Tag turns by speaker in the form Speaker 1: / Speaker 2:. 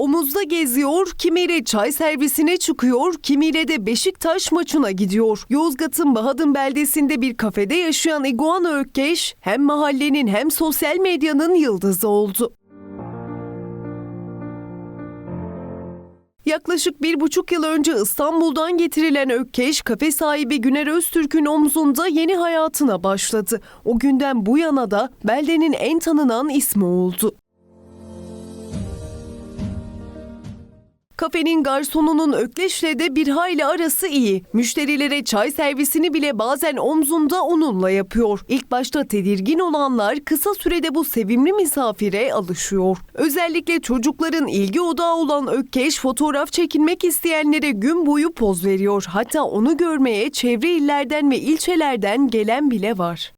Speaker 1: omuzda geziyor, kimiyle çay servisine çıkıyor, kimiyle de Beşiktaş maçına gidiyor. Yozgat'ın Bahadın beldesinde bir kafede yaşayan İguana Ökkeş hem mahallenin hem sosyal medyanın yıldızı oldu. Yaklaşık bir buçuk yıl önce İstanbul'dan getirilen Ökkeş, kafe sahibi Güner Öztürk'ün omzunda yeni hayatına başladı. O günden bu yana da beldenin en tanınan ismi oldu. Kafenin garsonunun Ökleş'le de bir hayli arası iyi. Müşterilere çay servisini bile bazen omzunda onunla yapıyor. İlk başta tedirgin olanlar kısa sürede bu sevimli misafire alışıyor. Özellikle çocukların ilgi odağı olan Ökkeş fotoğraf çekinmek isteyenlere gün boyu poz veriyor. Hatta onu görmeye çevre illerden ve ilçelerden gelen bile var.